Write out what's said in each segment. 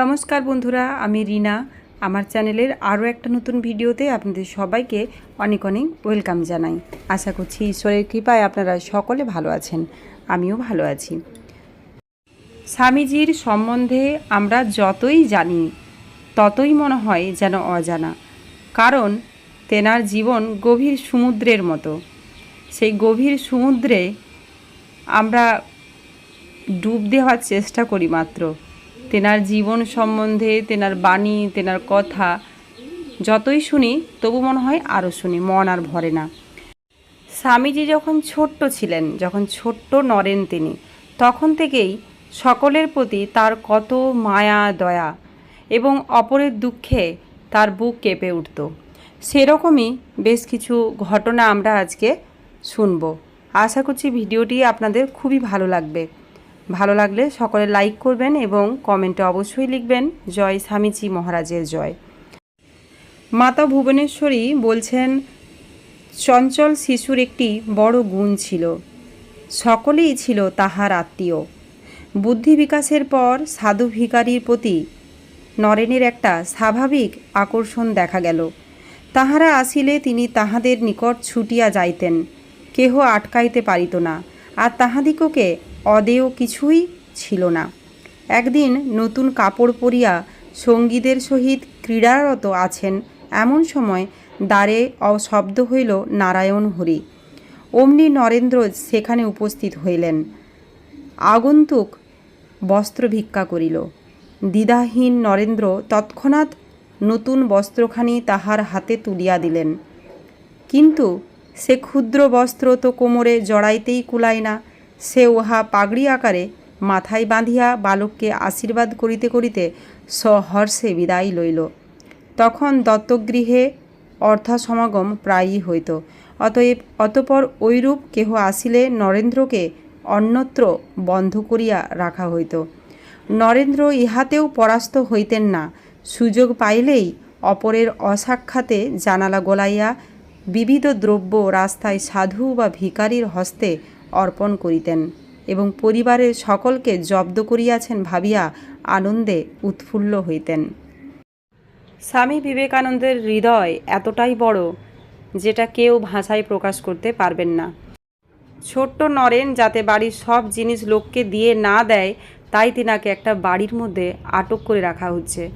নমস্কার বন্ধুরা, আমি রিনা। আমার চ্যানেলের আরও একটা নতুন ভিডিওতে আপনাদের সবাইকে অনেক অনেক ওয়েলকাম জানাই। আশা করছি ঈশ্বরের কৃপায় আপনারা সকলে ভালো আছেন, আমিও ভালো আছি। স্বামীজির সম্বন্ধে আমরা যতই জানি, ততই মনে হয় যেন অজানা। কারণ তেনার জীবন গভীর সমুদ্রের মতো। সেই গভীর সমুদ্রে আমরা ডুব দেওয়ার চেষ্টা করি মাত্র। তেনার জীবন সম্বন্ধে, তেনার বাণী, তেনার কথা। যতই শুনি, তবু মনে হয় আরও শুনি, মন আর ভরে না। স্বামীজি যখন ছোট্ট ছিলেন, যখন ছোট্ট নরেন তিনি, তখন থেকেই সকলের প্রতি তার কত মায়া, দয়া এবং অপরের দুঃখে তার বুক কেঁপে উঠত। সেরকমই বেশ কিছু ঘটনা আমরা আজকে শুনব। আশা করছি ভিডিওটি আপনাদের খুবই ভালো লাগবে। ভালো লাগলে সকলে লাইক করবেন এবং কমেন্টে অবশ্যই লিখবেন, জয় স্বামীজি মহারাজের জয়। মাতা ভুবনেশ্বরী বলছেন, চঞ্চল শিশুর একটি বড় গুণ ছিল। সকলেই ছিল তাহার আত্মীয়। বুদ্ধি বিকাশের পর সাধু ভিকারীর প্রতি নরেনের একটা স্বাভাবিক আকর্ষণ দেখা গেল। তাহারা আসিলে তিনি তাহাদের নিকট ছুটিয়া যাইতেন। কেহ আটকাইতে পারিত না। আর তাহাদিগকে অদেয় কিছুই ছিল না। একদিন নতুন কাপড় পরিয়া সঙ্গীদের সহিত ক্রীড়ারত আছেন, এমন সময় দ্বারে অশব্দ হইল নারায়ণ হরি। অমনি নরেন্দ্র সেখানে উপস্থিত হইলেন। আগন্তুক বস্ত্র ভিক্ষা করিল। দ্বিধাহীন নরেন্দ্র তৎক্ষণাৎ নতুন বস্ত্রখানি তাহার হাতে তুলিয়া দিলেন। কিন্তু সে ক্ষুদ্র বস্ত্র তো কোমরে জড়াইতেই কুলায় না। সে উহা পাগড়ি আকারে মাথায় বাঁধিয়া বালককে আশীর্বাদ করিতে করিতে সহর্ষে বিদায় লইল। তখন দত্তগৃহে অর্থাসমাগম প্রায়ই হইত। অতএব, অতপর ঐরূপ কেহ আসিলে নরেন্দ্রকে অন্যত্র বন্ধ করিয়া রাখা হইত। নরেন্দ্র ইহাতেও পরাস্ত হইতেন না। সুযোগ পাইলেই অপরের অসাক্ষাতে জানালা গোলাইয়া বিবিধ দ্রব্য রাস্তায় সাধু বা ভিকারির হস্তে অর্পণ করিতেন এবং পরিবারের সকলকে জব্দ করিয়াছেন ভাবিয়া আনন্দে উৎফুল্ল হইতেন। স্বামী বিবেকানন্দের হৃদয় এতটাই বড় যেটা কেউ ভাষায় প্রকাশ করতে পারবেন না। ছোট্ট নরেন যাতে বাড়ির সব জিনিস লোককে দিয়ে না দেয়, তাই তিনাকে একটা বাড়ির মধ্যে আটক করে রাখা হচ্ছে।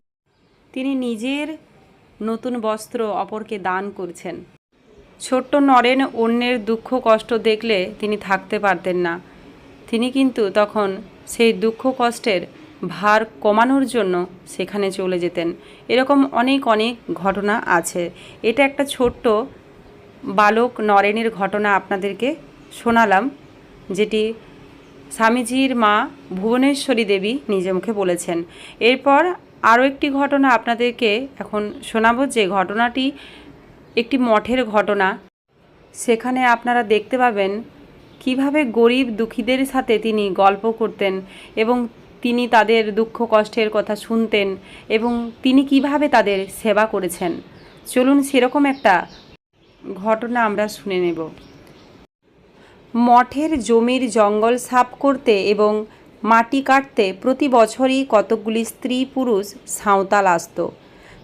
তিনি নিজের নতুন বস্ত্র অপরকে দান করছেন। ছোট্ট নরেন অন্যের দুঃখ কষ্ট দেখলে তিনি থাকতে পারতেন না। তিনি কিন্তু তখন সেই দুঃখ কষ্টের ভার কমানোর জন্য সেখানে চলে যেতেন। এরকম অনেক অনেক ঘটনা আছে। এটা একটা ছোট্ট বালক নরেনের ঘটনা আপনাদেরকে শোনালাম, যেটি স্বামীজির মা ভুবনেশ্বরী দেবী নিজে মুখে বলেছেন। এরপর আরও একটি ঘটনা আপনাদেরকে এখন শোনাবো, যে ঘটনাটি একটি মঠের ঘটনা। সেখানে আপনারা দেখতে পাবেন কীভাবে গরিব দুঃখীদের সাথে তিনি গল্প করতেন এবং তিনি তাদের দুঃখ কষ্টের কথা শুনতেন এবং তিনি কীভাবে তাদের সেবা করেছেন। চলুন সেরকম একটা ঘটনা আমরা শুনে নেব। মঠের জমির জঙ্গল সাফ করতে এবং মাটি কাটতে প্রতি বছরই কতকগুলি স্ত্রী পুরুষ সাঁওতাল আসত।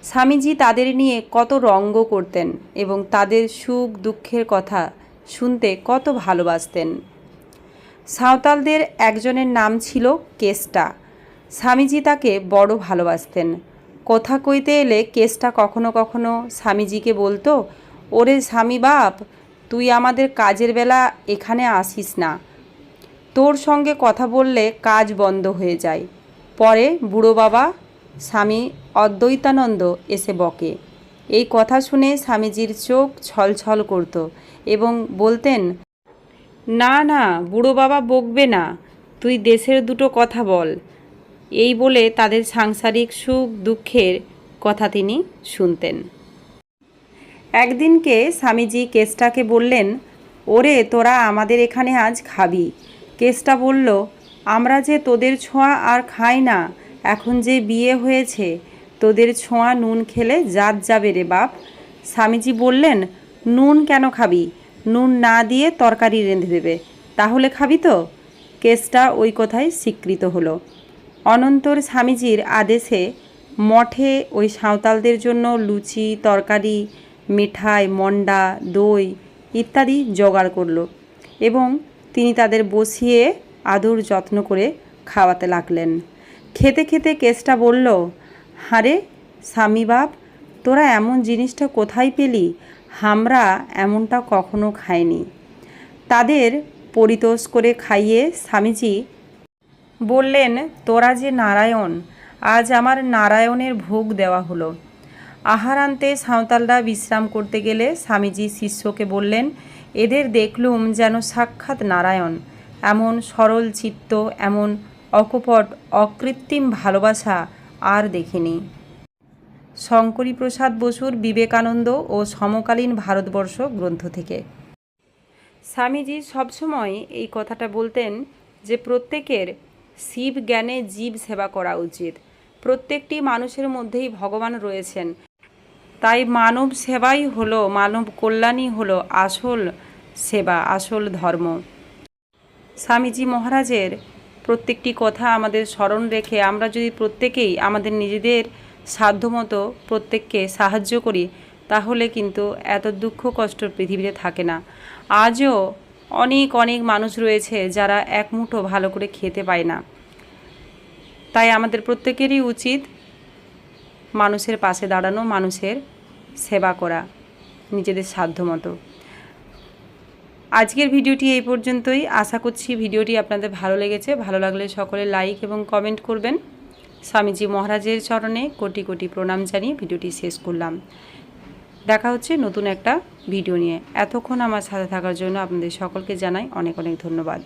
স্বামীজি তাদের নিয়ে কত রঙ্গ করতেন এবং তাদের সুখ দুঃখের কথা শুনতে কত ভালোবাসতেন। সাঁওতালদের একজনের নাম ছিল কেষ্টা। স্বামীজি তাকে বড় ভালোবাসতেন। কথা কইতে এলে কেষ্টা কখনো কখনো স্বামীজিকে বলতো, ওরে স্বামী বাপ, তুই আমাদের কাজের বেলা এখানে আসিস না। তোর সঙ্গে কথা বললে কাজ বন্ধ হয়ে যায়। পরে বুড়ো বাবা স্বামী অদ্বৈতানন্দ এসে বকে। এই কথা শুনে স্বামীজির চোখ ছলছল করত এবং বলতেন, না না, বুড়ো বাবা বকবে না, তুই দেশের দুটো কথা বল। এই বলে তাদের সাংসারিক সুখ দুঃখের কথা তিনি শুনতেন। একদিনকে স্বামীজি কেসটাকে বললেন, ওরে, তোরা আমাদের এখানে আজ খাবি। কেসটা বলল, আমরা যে তোদের ছোঁয়া আর খাই না এখন যে বিয়ে হয়েছে, তোদের ছোঁয়া নুন খেলে জাত যাবে রে বাপ। স্বামীজি বললেন, নুন কেন খাবি? নুন না দিয়ে তরকারি রেঁধে দেবে। তাহলে খাবি তো? কেসটা ওই কথায় স্বীকৃত হলো। অনন্তর স্বামীজির আদেশে মঠে ওই সাঁওতালদের জন্য লুচি, তরকারি, মিঠাই, মন্ডা, দই ইত্যাদি জোগাড় করল এবং তিনি তাদের বসিয়ে আদর যত্ন করে খাওয়াতে লাগলেন। খেতে খেতে কেসটা বলল, হারে স্বামী বাপ, তোরা এমন জিনিসটা কোথায় পেলি? আমরা এমনটা কখনো খাইনি। তাদের পরিতোষ করে খাইয়ে স্বামীজি বললেন, তোরা যে নারায়ণ, আজ আমার নারায়ণের ভোগ দেওয়া হলো। আহারান্তে সাঁওতালরা বিশ্রাম করতে গেলে স্বামীজি শিষ্যকে বললেন, এদের দেখলুম যেন সাক্ষাৎ নারায়ণ, এমন সরল চিত্ত, এমন অকপট, অকৃত্রিম ভালোবাসা আর দেখিনি। শঙ্করী প্রসাদ বসুর বিবেকানন্দ ও সমকালীন ভারতবর্ষ গ্রন্থ থেকে। স্বামীজি সবসময় এই কথাটা বলতেন যে প্রত্যেকের শিব জ্ঞানে জীব সেবা করা উচিত। প্রত্যেকটি মানুষের মধ্যেই ভগবান রয়েছেন। তাই মানব সেবাই হলো, মানব কল্যাণই হলো আসল সেবা, আসল ধর্ম। স্বামীজি মহারাজের প্রত্যেকটি কথা আমাদের স্মরণ রেখে আমরা যদি প্রত্যেকেই আমাদের নিজেদের সাধ্যমতো প্রত্যেককে সাহায্য করি, তাহলে কিন্তু এত দুঃখ কষ্ট পৃথিবীতে থাকে না। আজও অনেক অনেক মানুষ রয়েছে যারা এক মুঠো ভালো করে খেতে পায় না। তাই আমাদের প্রত্যেকেরই উচিত মানুষের পাশে দাঁড়ানো, মানুষের সেবা করা, নিজেদের সাধ্যমতো। আজকের ভিডিওটি এই পর্যন্তই। আশা করছি ভিডিওটি আপনাদের ভালো লেগেছে। ভালো লাগলে সকলে লাইক এবং কমেন্ট করবেন। স্বামীজি মহারাজের চরণে কোটি কোটি প্রণাম জানিয়ে ভিডিওটি শেষ করলাম। দেখা হচ্ছে নতুন একটা ভিডিও নিয়ে। এতক্ষণ আমার সাথে থাকার জন্য আপনাদের সকলকে জানাই অনেক অনেক ধন্যবাদ।